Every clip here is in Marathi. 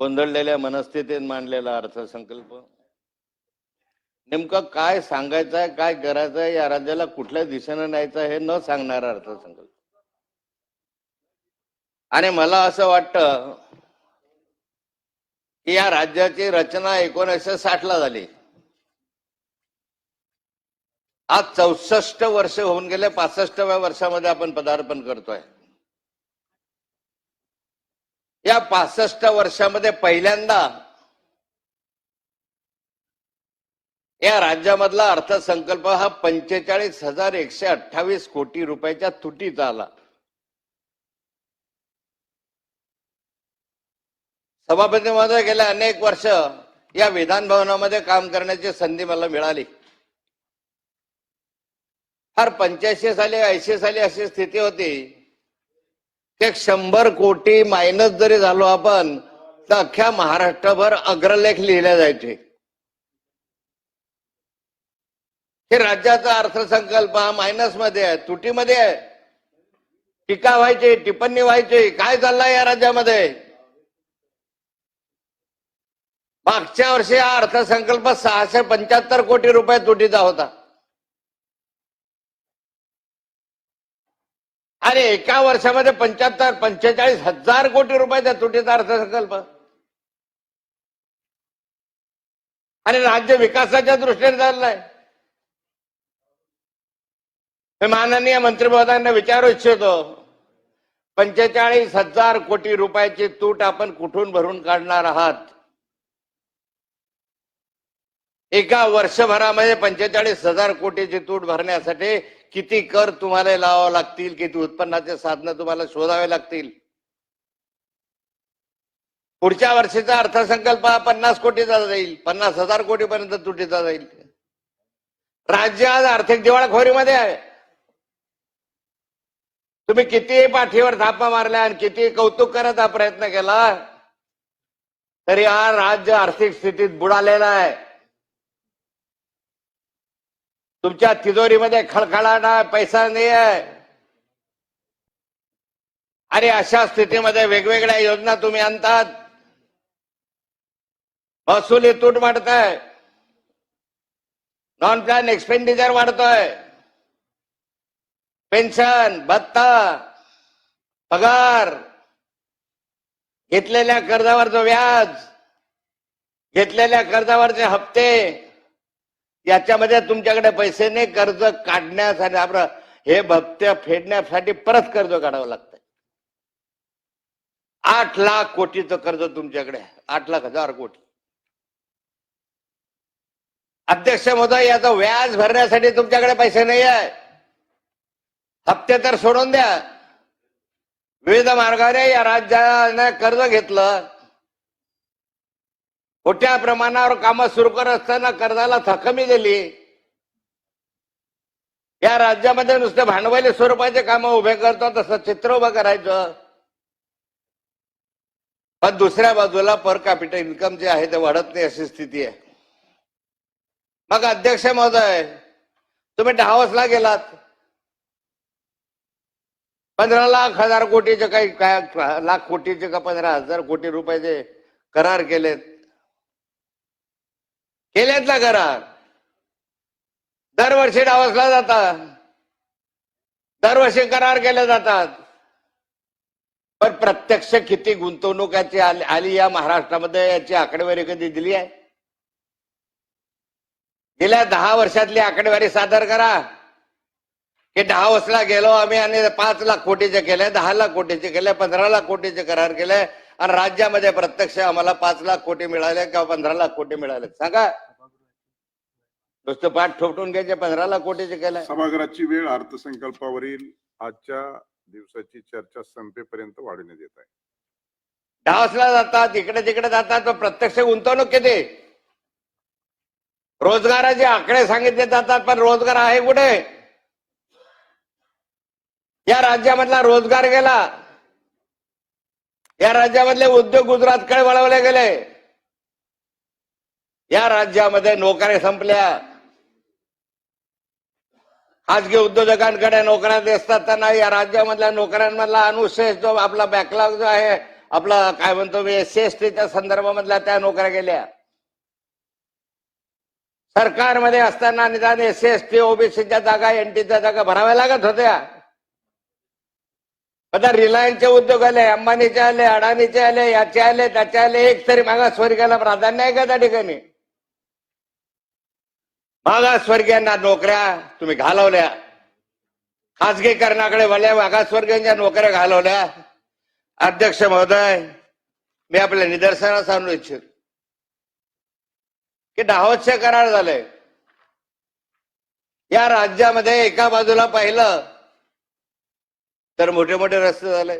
गोंधळलेल्या मनस्थितीत मांडलेला अर्थसंकल्प. नेमकं काय सांगायचं आहे काय करायचं आहे या राज्याला कुठल्या दिशेनं न्यायचं हे न सांगणारा अर्थसंकल्प. आणि मला असं वाटतं की या राज्याची रचना एकोणीसशे साठ ला झाली. आज चौसष्ट वर्ष होऊन गेले पासष्टव्या वर्षामध्ये आपण पदार्पण करतोय. या पासष्ट वर्षामध्ये पहिल्यांदा या राज्यामधला अर्थसंकल्प हा पंचेचाळीस हजार एकशे अठ्ठावीस कोटी रुपयाच्या तुटीत आला. सभापती महोदय गेल्या अनेक वर्ष या विधान भवनामध्ये काम करण्याची संधी मला मिळाली. फार पंच्याऐंशी साली ऐंशी साली अशी स्थिती होती ते शंभर कोटी मायनस जरी झालो आपण तर अख्ख्या महाराष्ट्रभर अग्रलेख लिहिले जायचे. हे राज्याचा अर्थसंकल्प हा मायनसमध्ये आहे तुटीमध्ये आहे. टीका व्हायची टिप्पणी व्हायची काय चाललंय या राज्यामध्ये? मागच्या वर्षी हा अर्थसंकल्प सहाशे पंच्याहत्तर कोटी रुपये तुटीचा होता. आणि एका वर्षामध्ये पंच्याहत्तर पंचेचाळीस हजार कोटी रुपयाचा तुटीचा अर्थसंकल्प. आणि राज्य विकासाच्या दृष्टीने चाललाय. मी माननीय मंत्री महोदयांना विचारू इच्छितो पंचेचाळीस हजार कोटी रुपयाची तूट आपण कुठून भरून काढणार आहात? एका वर्षभरामध्ये पंचेचाळीस हजार कोटीची तूट भरण्यासाठी किती कर तुम्हाला लावावं लागतील किती उत्पन्नाचे साधनं तुम्हाला शोधावे लागतील? पुढच्या वर्षीचा अर्थसंकल्प हा पन्नास कोटीचा जाईल पन्नास हजार कोटीपर्यंत तुटीचा जाईल. राज्य आज आर्थिक दिवाळखोरीमध्ये आहे. तुम्ही किती पाठीवर थापा मारल्या आणि किती कौतुक करायचा प्रयत्न केला तरी हा राज्य आर्थिक स्थितीत बुडालेला आहे. तुमच्या तिजोरीमध्ये खळखळाट आहे पैसा नाही आहे आणि अशा स्थितीमध्ये वेगवेगळ्या योजना तुम्ही आणतात. महसुली तूट वाढताय नॉन प्लॅन एक्सपेंडिचर वाढतोय. पेन्शन भत्ता पगार. घेतलेल्या कर्जावरचं व्याज घेतलेल्या कर्जावरचे हप्ते. याच्यामध्ये तुमच्याकडे पैसे नाही कर्ज काढण्यासाठी आपलं हे भप्त्या फेडण्यासाठी परत कर्ज काढावं लागतंय. आठ लाख कोटीचं कर्ज तुमच्याकडे आठ लाख हजार कोटी. अध्यक्ष महोदय याचं व्याज भरण्यासाठी तुमच्याकडे पैसे नाही आहे. हप्ते तर सोडून द्या. विविध मार्गाने या राज्याने कर्ज घेतलं. मोठ्या प्रमाणावर कामं सुरू करत असताना कर्जाला थकमी दिली या राज्यामध्ये नुसते भांडवली स्वरूपाचे कामं उभे करतो तसं चित्र उभं करायचं. पण दुसऱ्या बाजूला पर कॅपिटल इन्कम जे आहे ते वाढत नाही अशी स्थिती आहे. मग अध्यक्ष महोदय तुम्ही डावसला गेलात. पंधरा लाख हजार कोटीचे काही काय लाख कोटीचे का पंधरा हजार कोटी रुपयाचे करार केलेत. गेल्यात ना करार. दरवर्षी डावसला जातात. दरवर्षी करार केले जातात. पण प्रत्यक्ष किती गुंतवणुकाची आली या महाराष्ट्रामध्ये याची आकडेवारी कधी दिली आहे? गेल्या दहा वर्षातली आकडेवारी सादर करा. की दहा वर्षला गेलो आम्ही आणि पाच लाख कोटीचे केले दहा लाख कोटीचे केले पंधरा लाख कोटीचे करार केले. आणि राज्यामध्ये प्रत्यक्ष आम्हाला पाच लाख कोटी मिळाले किंवा पंधरा लाख कोटी मिळाले सांगा. नुसतं पाठ ठोकटून घ्यायचे पंधरा लाख कोटीचे केले सभागृहाची वेळ अर्थसंकल्पावरील आजच्या दिवसाची चर्चा संपेपर्यंत वाढवण्यात येत आहे. डावसला जातात इकडे तिकडे जातात पण प्रत्यक्ष गुंतवणूक किती? रोजगाराचे आकडे सांगितले जातात पण रोजगार आहे कुठे? या राज्यामधला रोजगार गेला. या राज्यामधले उद्योग गुजरातकडे वळवले गेले. या राज्यामध्ये नोकऱ्या संपल्या. खाजगी उद्योजकांकडे नोकऱ्या दिसतात त्यांना या राज्यामधल्या नोकऱ्यांमधला अनुशेष जो आपला बॅकलॉग जो आहे आपला काय म्हणतो मी एस सी एस टीच्या संदर्भामधल्या त्या नोकऱ्या गेल्या. सरकारमध्ये असताना निदान एस सी एस टी ओबीसीच्या जागा एनटीच्या जागा भराव्या लागत होत्या. आता रिलायन्सचे उद्योग आले अंबानीचे आले अडाणीचे आले याचे आले त्याचे आले एक तरी मागासवर्गाला प्राधान्य आहे का त्या ठिकाणी? मागासवर्गीयांना नोकऱ्या तुम्ही घालवल्या. खासगीकरणाकडे वल्या मागासवर्गीयांच्या नोकऱ्या घालवल्या. अध्यक्ष महोदय मी आपल्या निदर्शनास आणू इच्छित. की डाहोसचे करार झाले या राज्यामध्ये एका बाजूला पाहिलं तर मोठे मोठे रस्ते झाले.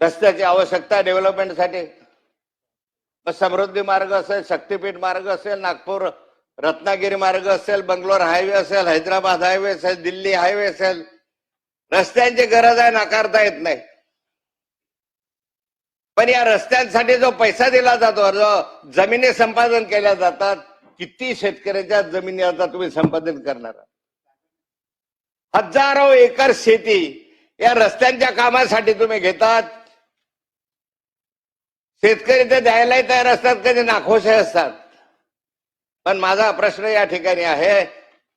रस्त्याची आवश्यकता डेव्हलपमेंटसाठी मग समृद्धी मार्ग असेल शक्तीपीठ मार्ग असेल नागपूर रत्नागिरी मार्ग असेल बंगलोर हायवे असेल हैदराबाद हायवे असेल दिल्ली हायवे असेल. रस्त्यांची गरज आहे नाकारता येत नाही. पण या रस्त्यांसाठी जो पैसा दिला जातो जो जमिनी संपादन केल्या जातात किती शेतकऱ्याच्या जमिनी आता तुम्ही संपादन करणार आहात? हजारो एकर शेती या रस्त्यांच्या कामासाठी तुम्ही घेतात. शेतकरी ते द्यायलाही तयार असतात कधी नाखोशे असतात. पण माझा प्रश्न या ठिकाणी आहे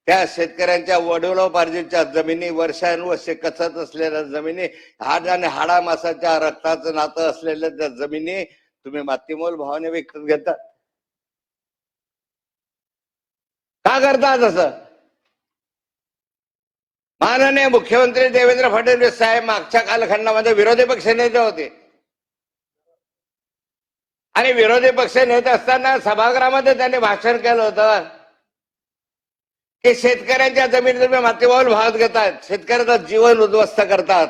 त्या शेतकऱ्यांच्या वडिलोपार्जितच्या जमिनी वर्षानुवर्षे कचत असलेल्या जमिनी हाड आणि हाडा मासाच्या रक्ताचं नातं असलेल्या त्या जमिनी तुम्ही मातीमोल भावाने विकत घेतात. का करता तसं? माननीय मुख्यमंत्री देवेंद्र फडणवीस साहेब मागच्या कालखंडामध्ये विरोधी पक्षनेते होते. आणि विरोधी पक्ष नेत असताना सभागृहामध्ये त्यांनी भाषण केलं होतं की शेतकऱ्यांच्या जमिनी तुम्ही मातीभाऊल भाग घेतात. शेतकऱ्याचं जीवन उद्ध्वस्त करतात.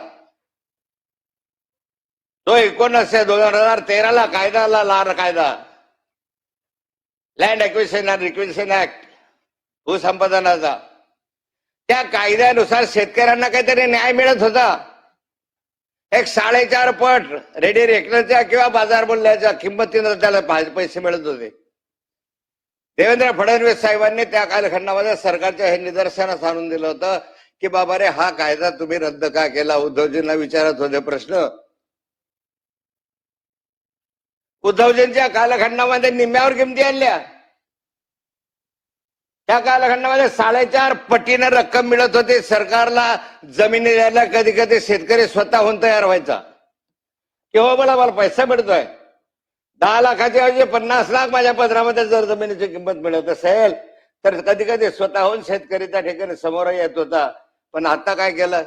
तो एकोणीसशे दोन हजार तेराला कायदा आला लाल कायदा. Land acquisition and requisition act भूसंपादनाचा. त्या कायद्यानुसार शेतकऱ्यांना काहीतरी न्याय मिळत होता. एक साडेचार पट रेडी रेकनरच्या किंवा बाजार मूल्याच्या किंमतीनं त्याला पैसे मिळत होते. देवेंद्र फडणवीस साहेबांनी त्या कालखंडामध्ये सरकारच्या हे निदर्शनास आणून दिलं होतं की बाबा रे हा कायदा तुम्ही रद्द का केला? उद्धवजींना विचारत होते प्रश्न. उद्धवजींच्या कालखंडामध्ये निम्म्यावर किमती आणल्या. या कालखंडामध्ये साडेचार पटीनं रक्कम मिळत होती. सरकारला जमिनी द्यायला कधी कधी शेतकरी स्वतःहून तयार व्हायचा. किंवा हो मला मला पैसा मिळतोय. दहा लाखाच्या ऐवजी पन्नास लाख माझ्या पदरामध्ये जर जमिनीची किंमत मिळत असेल तर कधी कधी स्वतःहून शेतकरी त्या ठिकाणी समोर येत होता. पण आता काय केलं?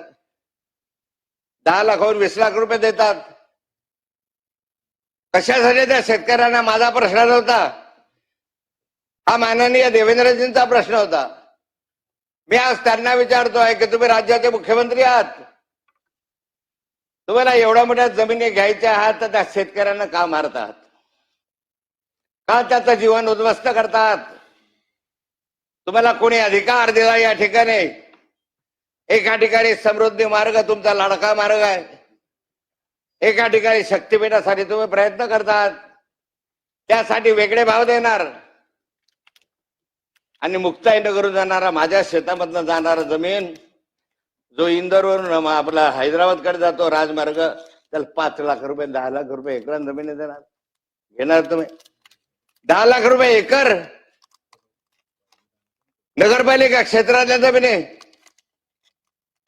दहा लाखाहून वीस लाख रुपये देतात. कशासाठी त्या शेतकऱ्यांना माझा प्रश्न नव्हता? हा माननीय देवेंद्रजींचा प्रश्न होता. मी आज त्यांना विचारतोय की तुम्ही राज्याचे मुख्यमंत्री आहात? तुम्हाला एवढ्या मोठ्या जमिनी घ्यायच्या आहात तर त्या शेतकऱ्यांना का मारतात? का त्याचं जीवन उद्ध्वस्त करतात? तुम्हाला कोणी अधिकार दिला या ठिकाणी? एका ठिकाणी समृद्धी मार्ग तुमचा लाडका मार्ग आहे. एका ठिकाणी शक्तीपीठासाठी तुम्ही प्रयत्न करतात. त्यासाठी वेगळे भाव देणार. आणि मुक्ताईनगरून जाणारा माझ्या शेतामधनं जाणारा जमीन जो इंदोरवरून आपला हैदराबादकडे जातो राजमार्ग त्याला पाच लाख रुपये दहा लाख रुपये एकर जमीन देणार घेणार तुम्ही. दहा लाख रुपये एकर. नगरपालिका क्षेत्रातल्या जमिनी.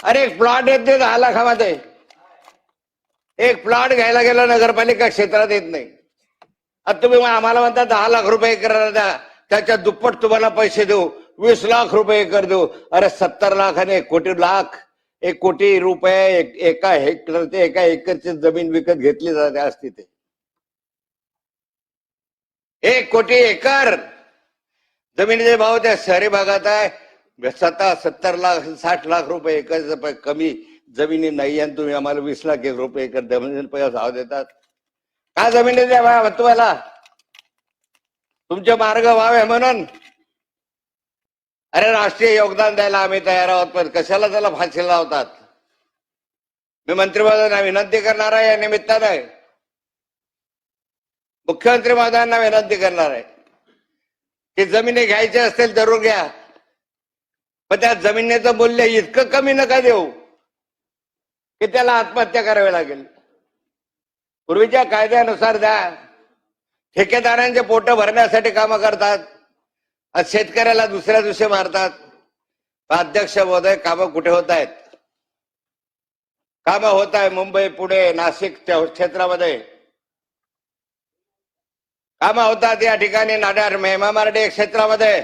अरे एक प्लॉट येत नाही दहा लाखामध्ये. एक प्लॉट घ्यायला गेला नगरपालिका क्षेत्रात येत नाही. आता तुम्ही मग आम्हाला म्हणता दहा लाख रुपये एकर द्या त्याच्या दुप्पट तुम्हाला पैसे देऊ. वीस लाख रुपये एकर देऊ. अरे सत्तर लाख आणि एक कोटी लाख. एक कोटी रुपये एका एका हेक्टरचे एका एकरची जमीन विकत घेतली जाते असती ते एक कोटी एकर. जमिनीचे भाव त्या शहरी भागात आहे. सत्ता सत्तर लाख साठ लाख रुपये एकर कमी जमिनी नाही आणि तुम्ही आम्हाला वीस लाख एक रुपये एकर जमिनी पैसा भाव देतात. का जमिनी द्या तुम्हाला? तुमचे मार्ग व्हावे म्हणून. अरे राष्ट्रीय योगदान द्यायला आम्ही तयार आहोत पण कशाला त्याला फाशी लावतात? मी मंत्री महोदयांना विनंती करणार आहे या निमित्ताने. मुख्यमंत्री महोदयांना विनंती करणार आहे. की जमिनी घ्यायची असतील जरूर घ्या. पण त्या जमिनीचं मूल्य इतकं कमी नका देऊ की त्याला आत्महत्या करावी लागेल. पूर्वीच्या कायद्यानुसार द्या. ठेकेदारांचे पोट भरण्यासाठी कामं करतात. आज शेतकऱ्याला दुसऱ्या दिवशी मारतात. अध्यक्ष महोदय कामं कुठे होत आहेत? कामं होत आहे मुंबई पुणे नाशिक क्षेत्रामध्ये. कामं होतात या ठिकाणी नाडार मेमार्डी क्षेत्रामध्ये.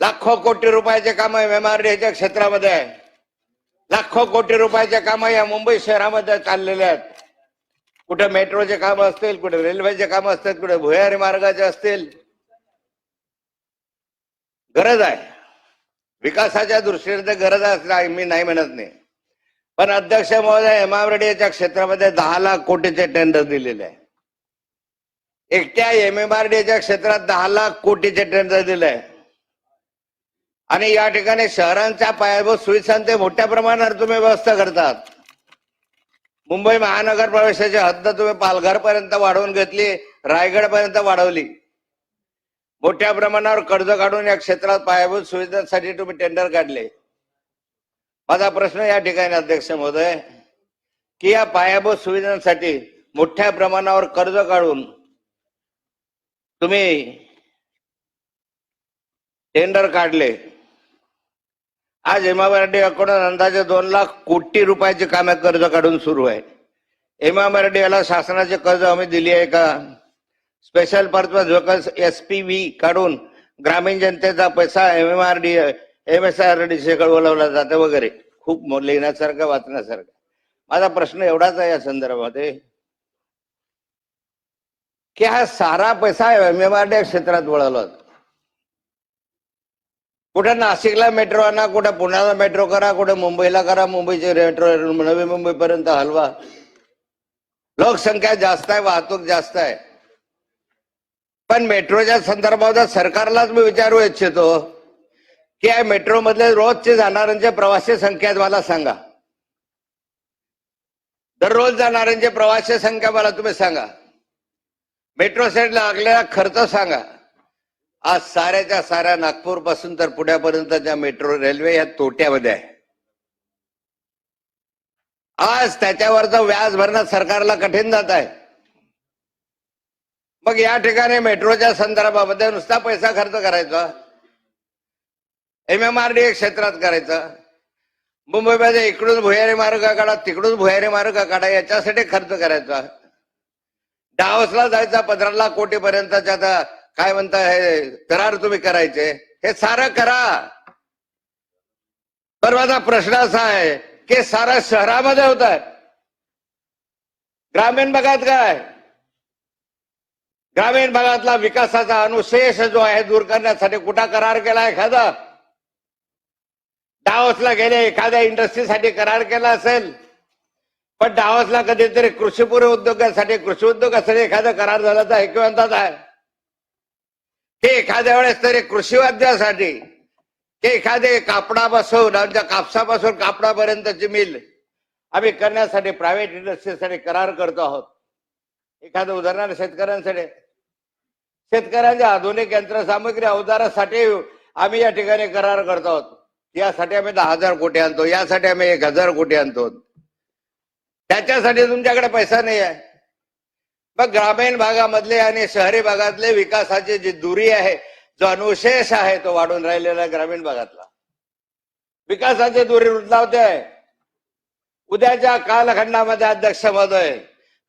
लाखो कोटी रुपयाचे काम मेमार्डीच्या क्षेत्रामध्ये. आहे लाखो कोटी रुपयाचे काम या मुंबई शहरामध्ये चाललेले आहेत. कुठे मेट्रोचे काम असतील कुठे रेल्वेचे काम असतील कुठे भुयारी मार्गाचे असतील. गरज आहे. विकासाच्या दृष्टीने तर गरज आहे मी नाही म्हणत नाही. पण अध्यक्ष महोदय एमआरडीच्या क्षेत्रामध्ये दहा लाख कोटीचे टेंडर दिलेले आहे. एकट्या एम एमएमआरडीच्या क्षेत्रात दहा लाख कोटीचे टेंडर दिले आहे. आणि या ठिकाणी शहरांच्या पायाभूत सुविधांचे मोठ्या प्रमाणावर तुम्ही व्यवस्था करतात. मुंबई महानगर प्रवेशाची हद्द तुम्ही पालघर पर्यंत वाढवून घेतली रायगड पर्यंत वाढवली. मोठ्या प्रमाणावर कर्ज काढून या क्षेत्रात पायाभूत सुविधांसाठी तुम्ही टेंडर काढले. माझा प्रश्न या ठिकाणी अध्यक्ष महोदय की या पायाभूत सुविधांसाठी मोठ्या प्रमाणावर कर्ज काढून तुम्ही टेंडर काढले. आज एमआरडी अकाउंट अंदाजे दोन लाख कोटी रुपयाचे कामे कर्ज काढून सुरू आहे. एमआरडी याला शासनाचे कर्ज आम्ही दिली आहे का? Special purpose workers S P V काढून ग्रामीण जनतेचा पैसा M R D M S R D कडे बोलवला जाते वगैरे. खूप लिहिण्यासारखं वाचण्यासारखं. माझा प्रश्न एवढाच आहे या संदर्भामध्ये. की हा सारा पैसा एम एम आर डी क्षेत्रात वळवला कुठे नाशिकला मेट्रो आणा कुठे पुण्याला मेट्रो करा कुठे मुंबईला करा मुंबईचे मेट्रो नवी मुंबईपर्यंत हलवा. लोकसंख्या जास्त आहे वाहतूक जास्त आहे. पण मेट्रोच्या संदर्भात सरकारलाच मी विचारू इच्छितो की या मेट्रो मधले रोजचे जाणाऱ्यांचे प्रवासी संख्या मला सांगा. दररोज जाणाऱ्यांचे प्रवासी संख्या मला तुम्ही सांगा. मेट्रो सेट लागलेला खर्च सांगा. आज साऱ्याच्या साऱ्या नागपूरपासून तर पुण्यापर्यंतच्या मेट्रो रेल्वे या तोट्यामध्ये आहे. आज त्याच्यावरचं व्याज भरणं सरकारला कठीण जात आहे. मग या ठिकाणी मेट्रोच्या संदर्भामध्ये नुसता पैसा खर्च करायचा? एम एम आर डी क्षेत्रात करायचा? मुंबईमध्ये इकडून भुयारी मार्ग काढा तिकडून भुयारी मार्ग काढा याच्यासाठी खर्च करायचा? डावसला जायचा पंधरा लाख कोटीपर्यंतच्या आता काय म्हणता हे करार तुम्ही करायचे? हे सारं करा. तर माझा प्रश्न असा आहे की सारा शहरामध्ये होत आहे ग्रामीण भागात काय? ग्रामीण भागातला विकासाचा अनुशेष जो आहे दूर करण्यासाठी कुठा करार केला एखादा? डावसला गेले एखाद्या इंडस्ट्रीसाठी करार केला असेल. पण डावसला कधीतरी कृषीपूर्व उद्योगासाठी कृषी उद्योगासाठी एखादा करार झाला तर ऐकवंतात आहे. की एखाद्या वेळेस तरी कृषी वाद्यासाठी की एखादे कापडापासून आमच्या कापसापासून कापडापर्यंतची मिल आम्ही करण्यासाठी प्रायव्हेट इंडस्ट्रीसाठी करार करतो आहोत. एखादं उदाहरण शेतकऱ्यांसाठी. शेतकऱ्यांच्या आधुनिक यंत्रसामग्री अवजारासाठी आम्ही या ठिकाणी करार करतो आहोत. यासाठी आम्ही दहा हजार कोटी आणतो यासाठी आम्ही एक हजार कोटी आणतो. त्याच्यासाठी तुमच्याकडे पैसा नाही आहे मग ग्रामीण भागामधले आणि शहरी भागातले विकासाची जी दुरी आहे जो अनुशेष आहे तो वाढून राहिलेला आहे ग्रामीण भागातला. विकासाची दुरी रुजलावते आहे उद्याच्या कालखंडामध्ये अध्यक्ष महोदय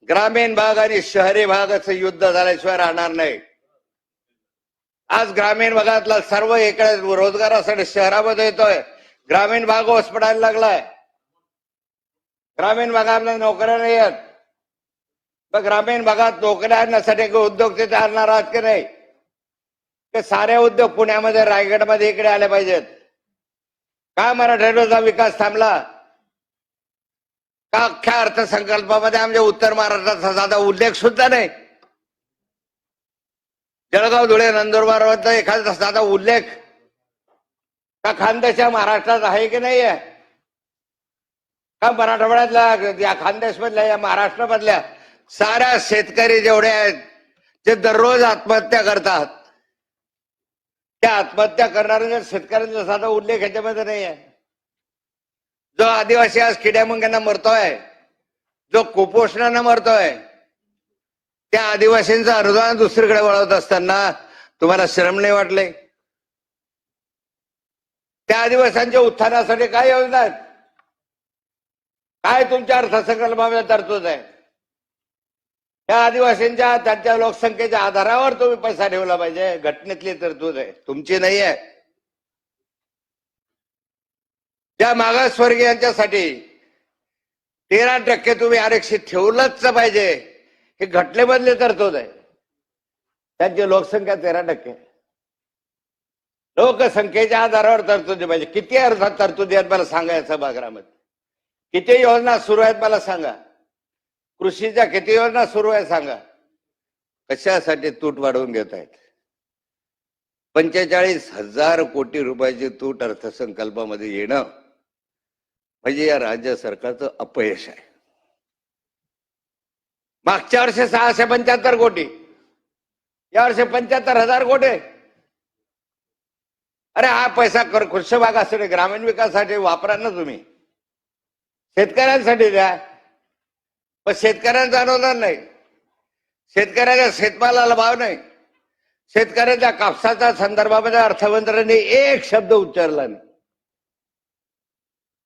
ग्रामीण भाग आणि शहरी भागाचं युद्ध झाल्याशिवाय राहणार नाही. आज ग्रामीण भागातला सर्व इकडे रोजगारासाठी शहरामध्ये येतोय. ग्रामीण भाग ओस पडायला लागलाय. ग्रामीण भागामध्ये नोकऱ्या नाही आहेत मग ग्रामीण भागात नोकऱ्या आणण्यासाठी उद्योग तिथे आणणार आहात की नाही? ते सारे उद्योग पुण्यामध्ये रायगडमध्ये इकडे आले पाहिजेत. का मराठवाड्याचा विकास थांबला? का अख्ख्या अर्थसंकल्पामध्ये आमच्या उत्तर महाराष्ट्राचा साधा उल्लेख सुद्धा नाही? जळगाव धुळे नंदुरबार एखादा साधा उल्लेख? का खानदेशा महाराष्ट्रात आहे की नाही आहे? का मराठवाड्यातल्या या खानदेश मधल्या या महाराष्ट्रामधल्या साऱ्या शेतकरी जेवढे आहेत जे दररोज आत्महत्या करतात त्या आत्महत्या करणाऱ्या शेतकऱ्यांचा साधा उल्लेख याच्यामध्ये नाही आहे. जो आदिवासी आज किड्यामुंग्यांना मरतोय जो कुपोषणानं मरतोय त्या आदिवासींचा अनुदान दुसरीकडे वळवत असताना तुम्हाला श्रम नाही वाटले? त्या आदिवासांच्या उत्थानासाठी काय योजना आहेत? काय तुमच्या अर्थसंकल्पामध्ये तरतूद आहे? त्या आदिवासींच्या त्यांच्या लोकसंख्येच्या आधारावर तुम्ही पैसा ठेवला पाहिजे. घटनेतली तरतूद आहे. तुमची नाही आहे. त्या मागासवर्गीयांच्यासाठी तेरा टक्के तुम्ही आरक्षित ठेवलंच पाहिजे. हे घटनेमधली तरतूद आहे. त्यांची लोकसंख्या तेरा टक्के. लोकसंख्येच्या आधारावर तरतुदी पाहिजे. किती अर्थात तरतुदी आहेत मला सांगा या सभागृहामध्ये. किती योजना सुरू आहेत मला सांगा. कृषीच्या किती योजना सुरू आहे सांगा. कशासाठी तूट वाढवून घेत आहेत पंचेचाळीस हजार कोटी रुपयाची तूट अर्थसंकल्पामध्ये येणं म्हणजे या राज्य सरकारचं अपयश आहे. मागच्या वर्षी सहाशे पंच्याहत्तर कोटी. या वर्षी पंच्याहत्तर हजार कोटी. अरे हा पैसा कर कृषी भागासाठी ग्रामीण विकासासाठी वापरा ना तुम्ही. शेतकऱ्यांसाठी द्या. पण शेतकऱ्यांचं अनुदान नाही. शेतकऱ्याच्या शेतमालाला भाव नाही. शेतकऱ्याच्या कापसाच्या संदर्भामध्ये अर्थमंत्र्यांनी एक शब्द उच्चारला नाही.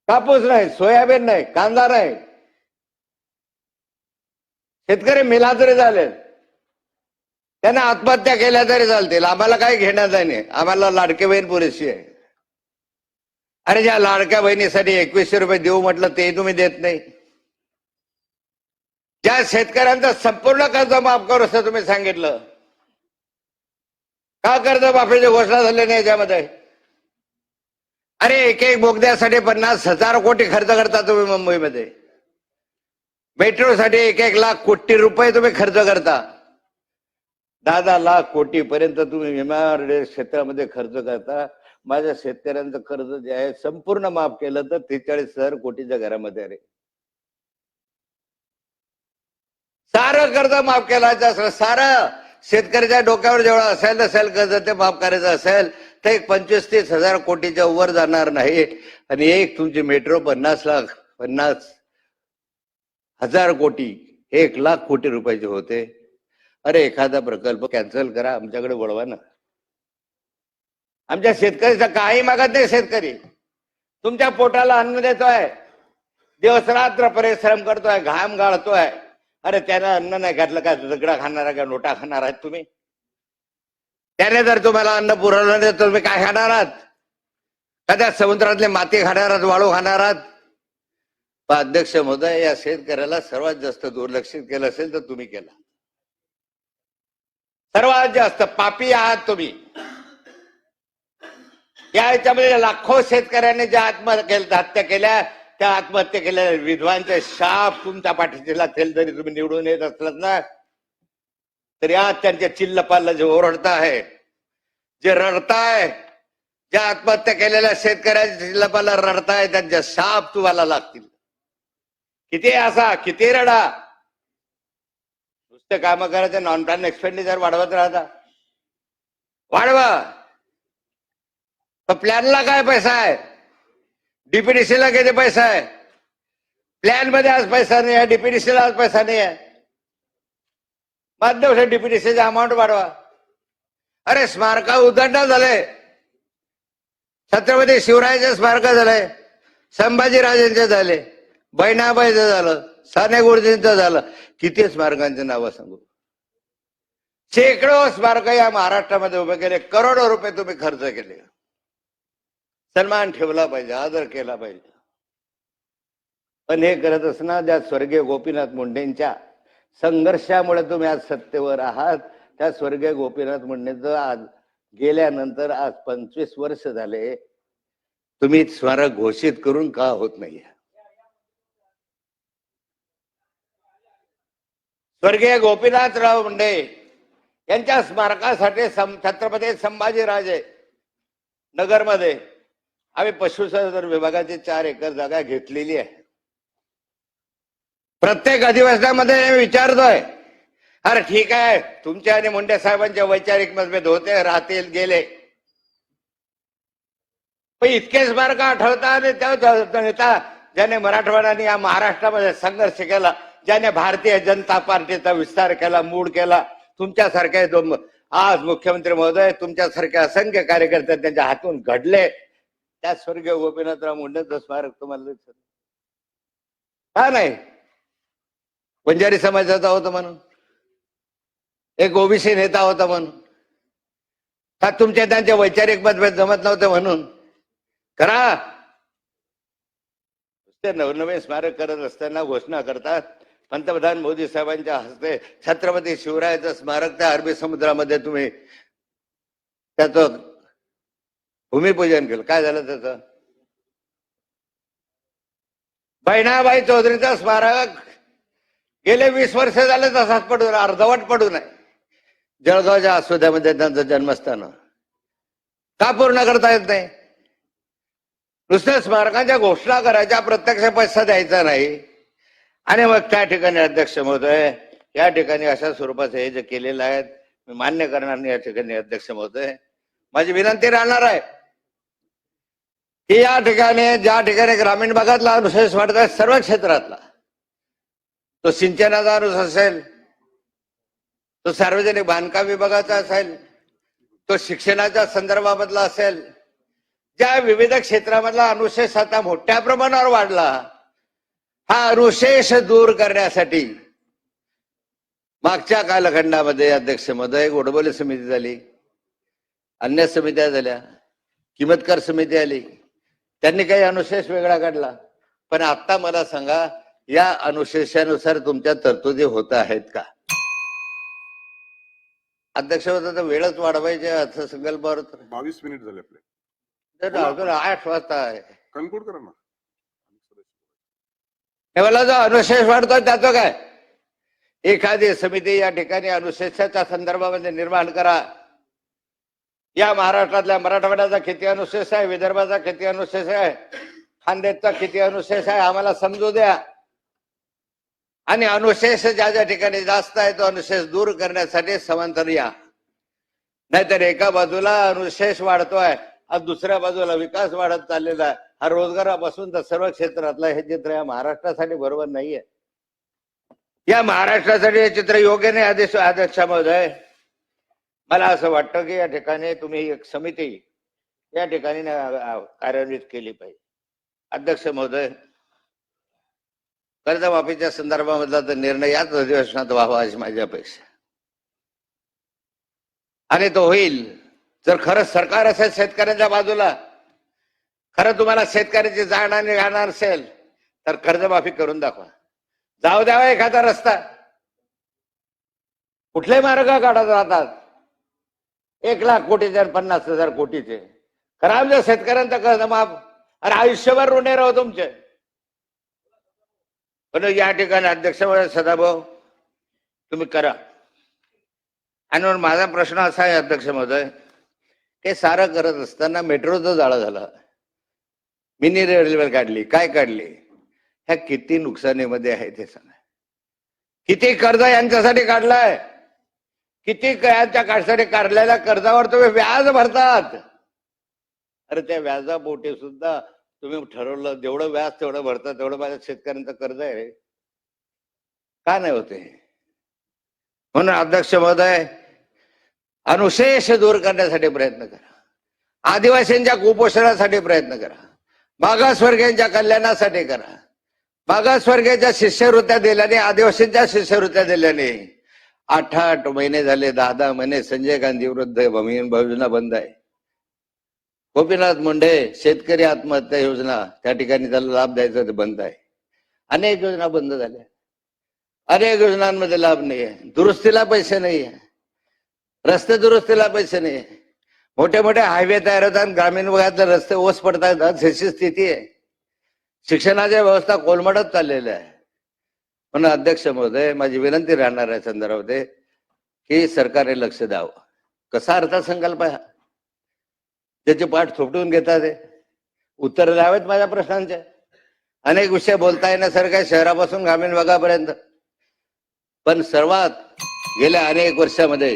कापूस नाही सोयाबीन नाही कांदा नाही. शेतकरी मिला तरी झाले त्यांना आत्महत्या केल्या तरी चालतील. आम्हाला काही घेण्यात नाही आम्हाला लाडके बहीण पुरेशी आहे. अरे ज्या लाडक्या बहिणीसाठी एकवीसशे रुपये देऊ म्हटलं ते तुम्ही देत नाही. ज्या शेतकऱ्यांचं संपूर्ण कर्ज माफ करू असं तुम्ही सांगितलं. का कर्ज माफीची घोषणा झाली नाही याच्यामध्ये? अरे एक एक बोगद्यासाठी पन्नास हजार कोटी खर्च करता तुम्ही मुंबईमध्ये. मेट्रोसाठी एक एक लाख कोटी रुपये तुम्ही खर्च करता. दहा दहा लाख कोटी पर्यंत तुम्ही विमा क्षेत्रामध्ये खर्च करता. माझ्या शेतकऱ्यांचं कर्ज जे आहे संपूर्ण माफ केलं तर त्रेचाळीस हजार कोटीच्या घरामध्ये अरे सारं कर्ज माफ केलायचं असलं सारं शेतकऱ्याच्या डोक्यावर जेवढं असेल तसेल कर्ज ते माफ करायचं असेल तर एक पंचवीस तीस हजार कोटीच्या वर जाणार नाही. आणि एक तुमची मेट्रो पन्नास लाख पन्नास हजार कोटी एक लाख कोटी रुपयाचे होते. अरे एखादा प्रकल्प कॅन्सल करा आमच्याकडे वळवा ना. आमच्या शेतकऱ्याचा काही मागत नाही शेतकरी. तुमच्या पोटाला अन्न देतोय. दिवस रात्र परिश्रम करतोय घाम गाळतोय. अरे त्यानं अन्न नाही घातलं का? दगडा खाणार का? नोटा खाणार आहेत तुम्ही? त्याने जर तुम्हाला अन्न पुरवलं नाही तर तुम्ही काय खाणार आहात? का त्या समुद्रातले माती खाणार आहात वाळू खाणार आहात. पण अध्यक्ष महोदय या शेतकऱ्याला सर्वात जास्त दुर्लक्षित केलं असेल तर तुम्ही केला. सर्वात जास्त पापी आहात तुम्ही. या याच्यामध्ये लाखो शेतकऱ्यांनी ज्या आत्महत्या केल्या हत्या केल्या त्या आत्महत्या केलेल्या विधवांचे शाप तुमच्या पाठीशी थेल जरी तुम्ही निवडून येत असलात ना तरी आज त्यांच्या चिल्लपाला जे ओरडता आहे जे रडताय ज्या आत्महत्या केलेल्या शेतकऱ्याच्या चिल्लपाला रडताय त्यांच्या शाप तुम्हाला लागतील. किती असा किती रडा. नुसते काम करायचं नॉन प्लॅन एक्सपेंडिचर वाढवत राहता. वाढवा. प्लॅनला काय पैसा आहे? डीपीडीसीला किती पैसा आहे. प्लॅनमध्ये आज पैसा नाही आहे डीपीडीसीला आज पैसा नाही आहे. माध्यम डीपीडीसीचा अमाऊंट वाढवा. अरे स्मारक उद्घाटन झालंय. छत्रपती शिवरायाचे स्मारक झालंय. संभाजीराजेंचे झाले. बहिणाबाईचं झालं. साने गुरुजींचं झालं. किती स्मारकांची नावं सांगू? शेकडो स्मारक या महाराष्ट्रामध्ये उभे केले. करोडो रुपये तुम्ही खर्च केले. सन्मान ठेवला पाहिजे आदर केला पाहिजे. पण हे करत असणार ज्या स्वर्गीय गोपीनाथ मुंडेंच्या संघर्षामुळे तुम्ही आज सत्तेवर आहात त्या स्वर्गीय गोपीनाथ मुंडेंचं आज गेल्यानंतर आज पंचवीस वर्ष झाले तुम्ही स्मारक घोषित करून का होत नाही स्वर्गीय गोपीनाथराव मुंडे यांच्या स्मारकासाठी सं- छत्रपती संभाजीराजे नगरमध्ये आम्ही पशुसंवर्धन विभागाची चार एकर जागा घेतलेली आहे. प्रत्येक अधिवेशनामध्ये विचारतोय अरे ठीक आहे तुमच्या आणि मुंडे साहेबांचे वैचारिक मतभेद होते राहतील गेले. पण इतके स्मारक आठवता आणि त्या नेता ज्याने मराठवाड्याने या महाराष्ट्रामध्ये संघर्ष केला ज्याने भारतीय जनता पार्टीचा विस्तार केला मूड केला तुमच्यासारखे आज मुख्यमंत्री महोदय तुमच्यासारखे असंख्य कार्यकर्ते त्यांच्या हातून घडले. त्या स्वर्गीय गोपीनाथराव मुंडेचं स्मारक तुम्हाला दिसत नाही. का नाही? बंजारी समाजाचा होता म्हणून. एक ओबीसी नेता होता म्हणून. का तुमच्या त्यांचे वैचारिक मतभेद जमत नव्हते म्हणून? करा. ते नवनवीन स्मारक करत असताना घोषणा करतात. पंतप्रधान मोदी साहेबांच्या हस्ते छत्रपती शिवरायाचं स्मारक त्या अरबी समुद्रामध्ये तुम्ही त्याचं भूमिपूजन केलं. काय झालं त्याचं? बहिणाबाई चौधरीचा स्मारक. गेले वीस वर्ष झाले तसाच पडून अर्धवट पडू नये जळगावच्या आसोद्यामध्ये त्यांचं जन्मस्थान. का पूर्ण करता येत नाही? नुसत्या स्मारकांच्या घोषणा करायच्या प्रत्यक्ष पैसा द्यायचा नाही. आणि मग त्या ठिकाणी अध्यक्ष महोदय या ठिकाणी अशा स्वरूपाचं हे जे केलेलं आहे मी मान्य करणार नाही या ठिकाणी अध्यक्ष महोदय. माझी विनंती राहणार आहे. की या ठिकाणी ज्या ठिकाणी ग्रामीण भागातला अनुशेष वाढत आहे सर्व क्षेत्रातला. तो सिंचनाचा अनुस असेल तो सार्वजनिक बांधकाम विभागाचा असेल तो शिक्षणाच्या संदर्भामधला असेल ज्या विविध क्षेत्रामधला अनुशेष आता मोठ्या प्रमाणावर वाढला हा अनुशेष दूर करण्यासाठी मागच्या कालखंडामध्ये अध्यक्ष महोदय गोडबोली समिती झाली अन्य समित्या झाल्या किंमतकार समिती आली त्यांनी काही अनुशेष वेगळा काढला. पण आता मला सांगा या अनुशेषानुसार तुमच्या तरतुदी होत आहेत का? अध्यक्ष वेळच वाढवायचे अर्थसंकल्पावर बावीस मिनिट झाले आपले. तर अजून आठ वाजता आहे. कन्क्लूड करा ना. हे मला जो अनुशेष वाढतोय त्याचं काय? एखादी समिती या ठिकाणी अनुशेषाच्या संदर्भामध्ये निर्माण करा. या महाराष्ट्रातल्या मराठवाड्याचा किती अनुशेष आहे विदर्भाचा किती अनुशेष आहे खानदेशचा किती अनुशेष आहे आम्हाला समजू द्या. आणि अनुशेष ज्या ज्या ठिकाणी जास्त आहे तो अनुशेष दूर करण्यासाठी समांतर या. नाहीतर एका बाजूला अनुशेष वाढतोय आज दुसऱ्या बाजूला विकास वाढत चाललेला आहे. हा रोजगारापासून तर सर्व क्षेत्रातलं हे चित्र या महाराष्ट्रासाठी बरोबर नाहीये. या महाराष्ट्रासाठी हे चित्र योग्य नाही आदेश अध्यक्ष महोदय मला असं वाटतं की या ठिकाणी तुम्ही एक समिती या ठिकाणी कार्यान्वित केली पाहिजे. अध्यक्ष महोदय कर्जमाफीच्या संदर्भामधला तर निर्णय याच अधिवेशनात व्हावा अशी माझी अपेक्षा आणि तो होईल. जर खरं सरकार असेल शेतकऱ्यांच्या बाजूला खरं तुम्हाला शेतकऱ्याची जाण आणि राहणार असेल तर कर्जमाफी करून दाखवा. जाऊ द्यावा हो एखादा रस्ता. कुठले मार्ग काढत राहतात? एक लाख कोटीचे आणि पन्नास हजार कोटीचे. खरं आमच्या शेतकऱ्यांचा कर्ज माफ. अरे आयुष्यभर ऋणे राहो तुमचे. पण या ठिकाणी अध्यक्ष सदाभाऊ तुम्ही करा. आणि म्हणून माझा प्रश्न असा आहे अध्यक्ष महोदय ते सारं करत असताना मेट्रोचं जाळं झालं. मिनी रेल्वे काढली. काय काढली? ह्या किती नुकसानीमध्ये आहे ते सांगा. किती कर्ज यांच्यासाठी काढलाय? किती कयाच्या यांच्या काढलेल्या कर्जावर तुम्ही व्याज भरतात. अरे त्या व्याजापोटी सुद्धा तुम्ही ठरवलं जेवढं व्याज तेवढं भरतात तेवढं माझ्या शेतकऱ्यांचं कर्ज आहे. का नाही होते? म्हणून अध्यक्ष महोदय अनुशेष दूर करण्यासाठी प्रयत्न करा. आदिवासींच्या कुपोषणासाठी प्रयत्न करा. मागासवर्गीयांच्या कल्याणासाठी करा. मागासवर्गीयांच्या शिष्यवृत्त्या दिल्याने आदिवासींच्या शिष्यवृत्त्या दिल्याने आठ आठ महिने झाले दहा दहा महिने संजय गांधी विरुद्ध योजना बंद आहे. गोपीनाथ मुंडे शेतकरी आत्महत्या योजना त्या ठिकाणी त्याला लाभ द्यायचा ते बंद आहे. अनेक योजना बंद झाल्या. अनेक योजनांमध्ये लाभ नाही आहे दुरुस्तीला पैसे नाही आहे रस्ते दुरुस्तीला पैसे नाही आहे मोठे मोठे हायवे तयार होतात ग्रामीण भागातले रस्ते ओस पडतात अशी स्थिती आहे. शिक्षणाच्या व्यवस्था कोलमडत चाललेल्या आहे म्हणून अध्यक्ष महोदय माझी विनंती राहणार आहे संदर्भामध्ये की सरकारने लक्ष द्यावं. कसा अर्थसंकल्प आहे त्याचे पाठ थोपटून घेतात उत्तर द्यावेत माझ्या प्रश्नांचे. अनेक विषय बोलता येण्यासारखं शहरापासून ग्रामीण भागापर्यंत. पण सर्वात गेल्या अनेक वर्षामध्ये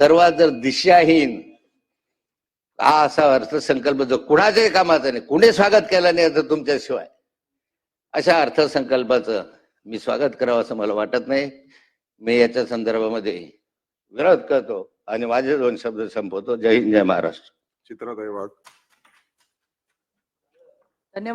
सर्वात जर दिशाहीन हा असा अर्थसंकल्प जो कुणाच्याही कामाचा नाही कुणी स्वागत केलं नाही तर तुमच्याशिवाय अशा अर्थसंकल्पाचं मी स्वागत करावं असं मला वाटत नाही. मी याच्या संदर्भामध्ये विरोध करतो आणि माझे दोन शब्द संपवतो. जय हिंद जय महाराष्ट्र. चित्राताई वाघ धन्यवाद.